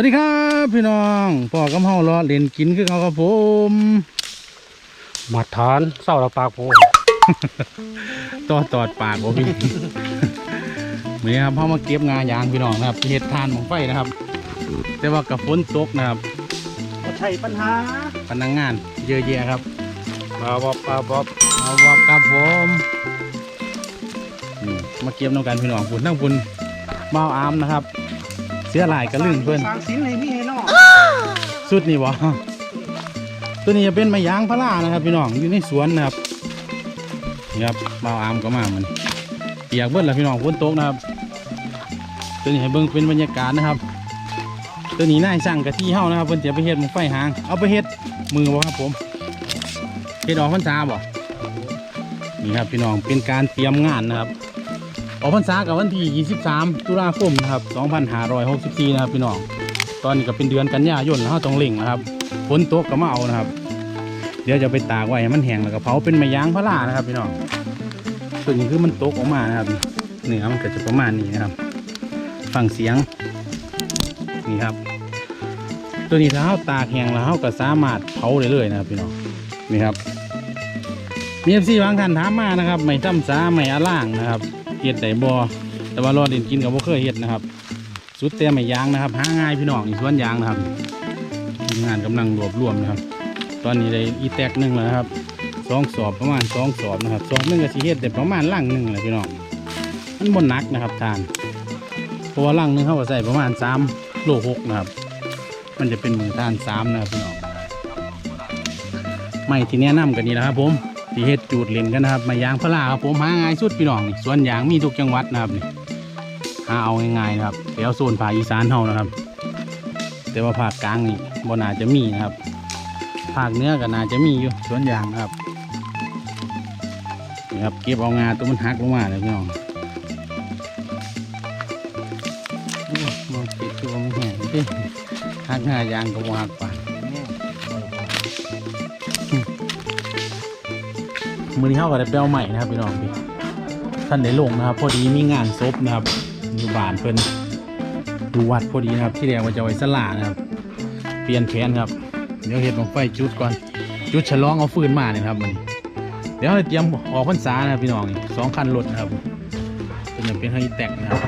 วัสดีครับพี่น้องพ่อกำเฮารอเล่นกินคือเขาครับผมมาทานเศร้าละปากโพต่อตอดปากบ่พี่วันนี้ครับเฮามาเก็บงายางพี่น้องนะครับเฮ็ดทานของไฟนะครับ แต่ว่ากับฝนตกนะครับก็ใช่ปัญหาพนักงาน เยอะแยะครับบาบอบปาบอบเอาว่าครับผมนี่มาเก็บน้ำกันพี่น้องฝุ่นทั้งฝุ่นเมาอามนะครับ เสียหลายกระลึงเพื่อนสร้างสินให้พี่ให้น้องสุดนี่บ่ตัวนี้จะเป็นไม้ยางพารานะครับพี่น้องอยู่ในสวนนะครับนี่ครับเมาอามก็มามันเปียกเบิ้ลแล้วพี่น้องฝนตกนะครับ ตัวนี้ให้เบิ่งเป็นบรรยากาศนะครับ ตัวนี้นายสั่งกะที่เฮานะครับเพิ่นจะไปเฮ็ดหมงไฟหาง เอาไปเฮ็ดมือบ่ครับผมเฮ็ดออกพรรษาบ่นี่ครับพี่น้องเป็นการเตรียมงานนะครับ ออกพรรษากับวันที่ 23 ตุลาคมนะครับ 2564 นะครับพี่น้อง ตอนนี้ก็เป็นเดือนกันยายนแล้วเราต้องเล่งนะครับ ฝนตกก็มาเอานะครับ เดี๋ยวจะไปตากไว้ให้มันแห้งแล้วก็เผาเป็นไม้ยางพารานะครับพี่น้อง ส่วนนี้คือมันตกออกมานะครับ เนื้อมันก็จะประมาณนี้นะครับ ฟังเสียง นี่ครับ ตัวนี้ถ้าเราตากแห้งแล้วเราก็สามารถเผาได้เลยนะครับพี่น้อง นี่ครับมีเอฟซีบางท่านถามมานะครับ ไม่จำสาไม่อาล่างนะครับ เฮ็ดไดบ่แต่ว่ารอเด่นกินกับบ่เคยเฮ็ดนะครับ สุดเตี้ยไม่ยางนะครับหาง่ายพี่น้องอีสวนยางนะครับงานกำลังรวบรวมนะครับ ตอนนี้ได้อีแตกหนึ่งแล้วครับสองสอบประมาณสองสอบนะครับสอบหนึ่งก็สิเฮ็ดแต่ประมาณล่างหนึ่งเลยพี่น้องมันบนนักนะครับทานเพราะว่าล่างหนึ่งเขาใส่ประมาณสามโลหกนะครับ มันจะเป็นมือทานสามนะครับพี่น้องไม่ที่แนะนำกันนี่แหละครับผม ที่เฮ็ดจูดเล่นกันนะครับม้ยางพาราครับผมหาง่ายสุดพี่น้องนี่สวนยางมีทุกจังหวัดนะครับนี่หาเอาง่ายๆนะครับแถวโซนภาคอีสานเฮานะครับ แต่ว่าภาคกลางนี่บ่น่าจะมีนะครับ ภาคเหนือก็น่าจะมีอยู่สวนยางครับนี่ครับเก็บเอางาตัวมันหักลงมาเลยพี่น้องมองติดตัวมันแห้งดิหักงายางก็บ่หักปาน มือนี้เฮาก็ได้ไปเอาใหม่นะครับพี่น้องพี่ท่านได้ลงนะครับ พอดีมีงานศพนะครับอยู่บ้านเพิ่นดูวัดพอดีนะครับ ที่แรกว่าจะไว้สลานะครับ เปลี่ยนแผนครับเดี๋ยวเห็ดลงไฟจุดก่อนจุดฉลองเอาฟืนมาเนี่ยครับมันเดี๋ยวเตรียมออกพรรษานะครับพี่น้องสองคันรถนะครับเป็นอย่างเป็นไฮแตกนะครับ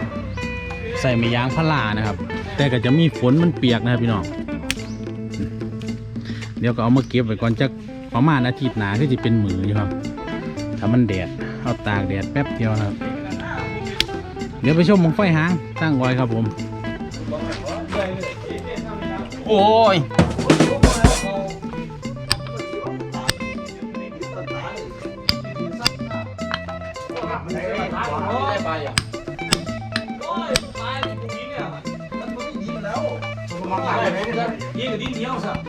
ใส่ไม้ยางพารานะครับ แต่ก็จะมีฝนมันเปียกนะครับพี่น้องเดี๋ยวก็เอามาเก็บไว้ก่อนจะประมาณอาทิตย์หนาก็จะเป็นมืออยู่ครับ ถ้ามันแดดเอาตากแดดแป๊บเดียวนะครับ เดี๋ยวไปชมมงไฟหางตั้งไว้ครับผม โอ้ยยี่กับดินเดียวสับเ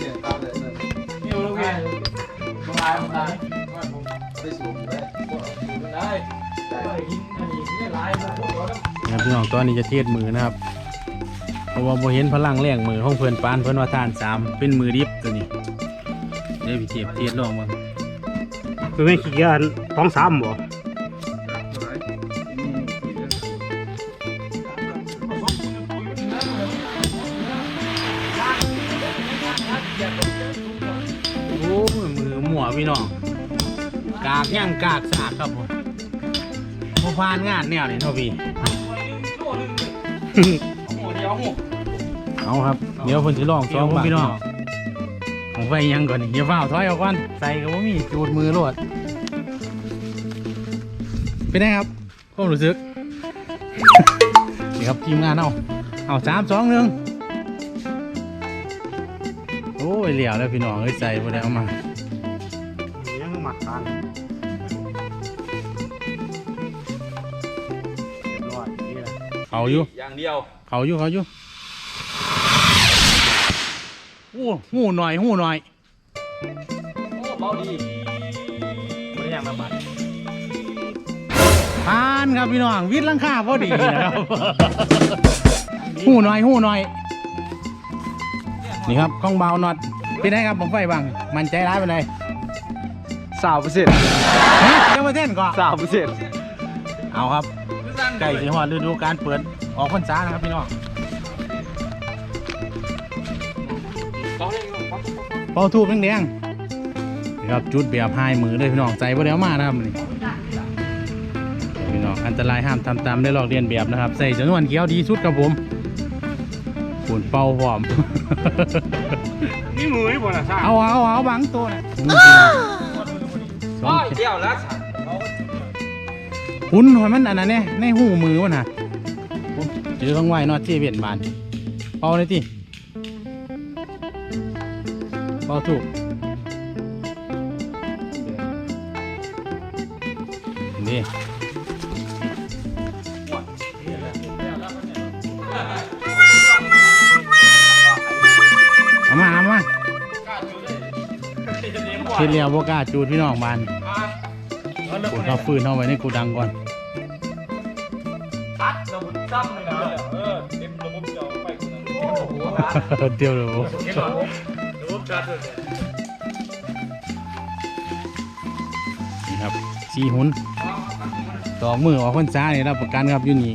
ดียวลูกเองมาตายมาตายได้ได้กิ นอันนี้ไม่หลายพวกเรานะครับพี่น้องตอนนี้จะเทศมือนะครับ เพราะว่าโบเห็นพลังแรงมือของเพื่อนปานเพื่อนว่าทานสามเป็นมือดิบตัวนี้เดี๋ยวพี่เทียบเทียบลองมั้งคือไม่ขี้เกียจต้องซ้ำบ่โอ้ยมือหมัวพี่น้องกากย่างกากสากครับผม พอพานงานแนวนี่เท่าพี่ เอาครับ เดี๋ยวเพิ่นสิลองซ้อมบ้างพี่น้องของไฟยังก่อนนี่อย่าฝ้าวถอยออกก่อนใส่ก็บ่มีจูดมือโลดเป็นไงครับความรู้สึกนี่ครับทีมงานเอาเอาสามสองหนึ่งโอ้ยเหลี่ยวแล้วพี่น้องเอ้ยใส่บ่ได้เอามา เขาอยู่อย่างเดียว เขาอยู่เขาอยู่โอ้หูหน่อยหูหน่อยโอ้เบาดีไม่ยังระบาดทานครับพี่น้องวิทย์หลังคาพอดีนะครับหูหน่อยหูหน่อย นี่ครับข้องเบาน็อตเป็นไงครับบังไฟบ้างมันใจร้ายไปไหนสาวเปอร์เซ็นต์ฮะยังมาเส้นก่อนสาวเปอร์เซ็นต์เอาครับ ใกล้สิฮอดฤดูการเปิดออกพรรษานะครับพี่น้องเป่าทูบแดงๆนี่ครับจุดแบบหายมือเลยพี่น้องใจบ่ได้เอามานะครับนี่พี่น้องอันตรายห้ามทำตามได้ลอกเรียนแบบนะครับ ใส่จำนวนเขียวดีสุดครับผมปูนเป่าพร้อมนี่มือนี่บ่น่ะซ่าเอาเอาเอาบังตัวนะโอ้ยเดี่ยวแล้วสัตว์ หุ่นหอยมันอันนั้นเนี่ยในหูมือมันฮะผมจือข้างไว้นอดที่เวียนบานเป่าเลยทีเป่าถูกนี่เอามาเอามาเทีเรียวบกล้าจูดพี่น้องบาน ปวดเขาฟืนเอาไว้ในกูดังก่อนตัดระบบซ้ำเลยนะเออเต็มระบบเจ้าไปคนนั้นโอ้โหนะเดียวเลยเห็นหรอระบบชัดเลยนี่ครับสีหุ่นต่อมือออกพรรษานี่รับประกันครับอยู่นี่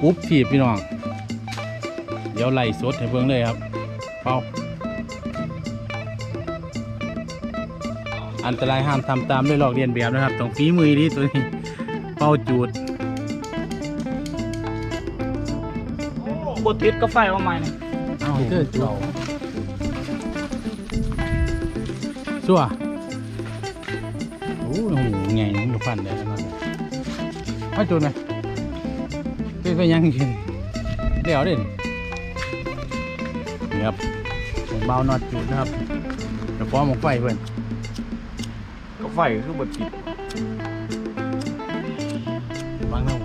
ปุ๊บถีบพี่น้อง เดี๋ยวไล่สดให้เบิ่งเลยครับเป่า อันตรายห้ามทำตามด้วยหลอกเรียนแบบนะครับต้องฝีมือดีตัวนี้เป่าจูดบติดก็ไฟว่าใหม่นี่เอาเจอจูดชัวโอ้โหไงน้องอยู่ฟันเลยนะมาจูดไหมเป็นไปยังกินเดี๋ยวเด่นนี่ครับเบานอดจูดนะครับเดี๋ยวป้อมของไฟเพื่อนก็ ไฟคือบติดบางเท่า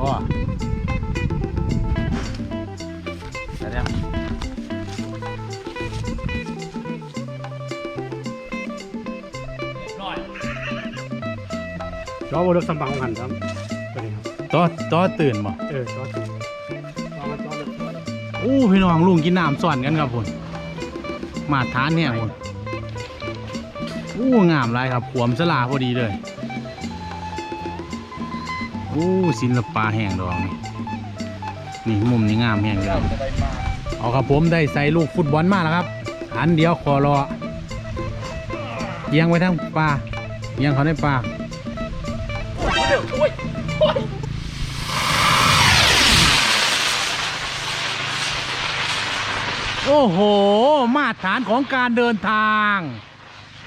บ่แต่เนี่ยจอบรถสมบังหันครับตัวนี้ครับต่อต่อตื่นบ่เออจอติดจอมาจอรถอู้พี่น้องลุงกินน้ำส่วนกันครับพุ่นมาทานเนี่ยพุ่น อู้งามไรครับขวมสลาพอดีเลยอู้ศิลปะแห่งดอกนี่มุมนี้งามแห่งเลยเอาครับผมได้ใส่ลูกฟุตบอลมาแล้วครับ อันเดียวคอรอเอียงไว้ทั้งปลาเอียงเขาในปลาโอ้โห มาตรฐานของการเดินทาง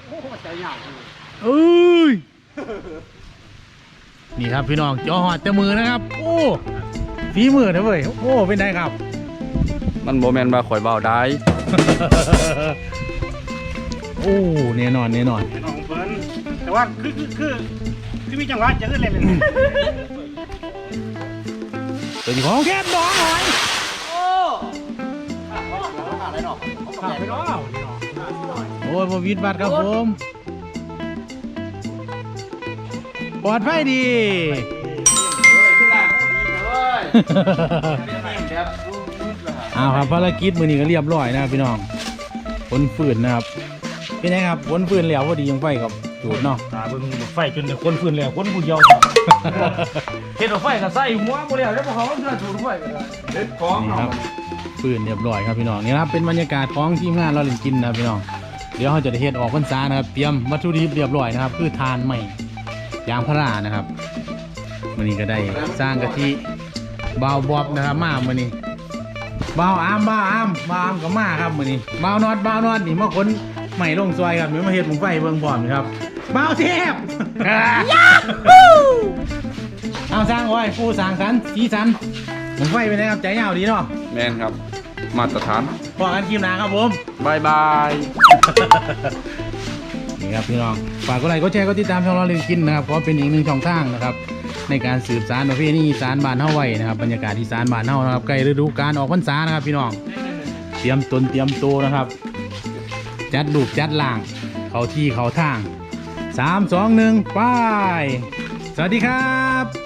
โอ้ใจยากเลยเอ้ยนี่ครับพี่น้องจอหอดแต่มือนะครับ โอ้ฝีมือนะเว้ยโอ้เป็นไงครับ มันโมเมนต์มาข่อยเบาได้ โอ้แน่นอนแน่นอนน้องเพิ่นแต่ว่าคือคือคือคือมีจังหวะจะขึ้นเลยเลยเป็นของแคบดองหน่อยขาดไปเนาะนี่เนาะ โอ้ยบวิดบัตรครับผมปลอดภัยดีขึ้นหลังดีเลยแบบเอาครับภารกิจมือนี้ก็เรียบร้อยนะครับพี่น้องผลฝืนนะครับเป็นไงครับผลฝืนแล้วพอดียังไฟกับจูดเนาะตาเบิ่งไฟจนเดี๋ยวคนฟื้นแล้วคนผู้เดียวครับเห็นว่าไฟก็ใส่หัวบ่แล้วแล้วพอเขาเชื่อถูกไฟก็ได้เด็ดของนี่เอา ครับปืนเรียบร้อยครับพี่น้องนี่นะครับเป็นบรรยากาศของทีมงานเราเล่นกินนะพี่น้องเดี๋ยวเราจะได้เฮ็ดออกพรรษานะครับเตรียมวัตถุดิบเรียบร้อยนะครับ คือทานใหม่ยางพารานะครับวันนี้ก็ได้สร้างกะทิบาวบอบนะครับมาวันนี้บาวอามบาวอามบาวอามก็มาครับวันนี้บาวนอดบาวนอดนี่มาคนใหม่ลงซอยครับเดี๋ยวมาเฮ็ดหมุงไฟเบิ่งพร้อมครับบาวเทพเอาสร้างไว้ผู้สร้างสรรค์สีสันหมุงไฟเป็นไงครับใจยาวดีเนาะแมนครับ มาตรฐานพอกันคลิปหน้าครับผมบายบาย นี่ครับพี่น้องฝากกดไลค์กดแชร์กดติดตามช่องเราเล่นกินนะครับเพราะเป็นอีกหนึ่งช่องทางนะครับ ในการสืบสานประเพณีอีสานบ้านเฮาไว้นะครับบรรยากาศอีสานบ้านเฮานะครับใกล้ฤดูกาลออกพรรษานะครับ พี่น้องเตรียมตนเตรียมตัวนะครับ จัดลูกจัดล่าง เขาที่เขาทางสามสองหนึ่งไปสวัสดีครับ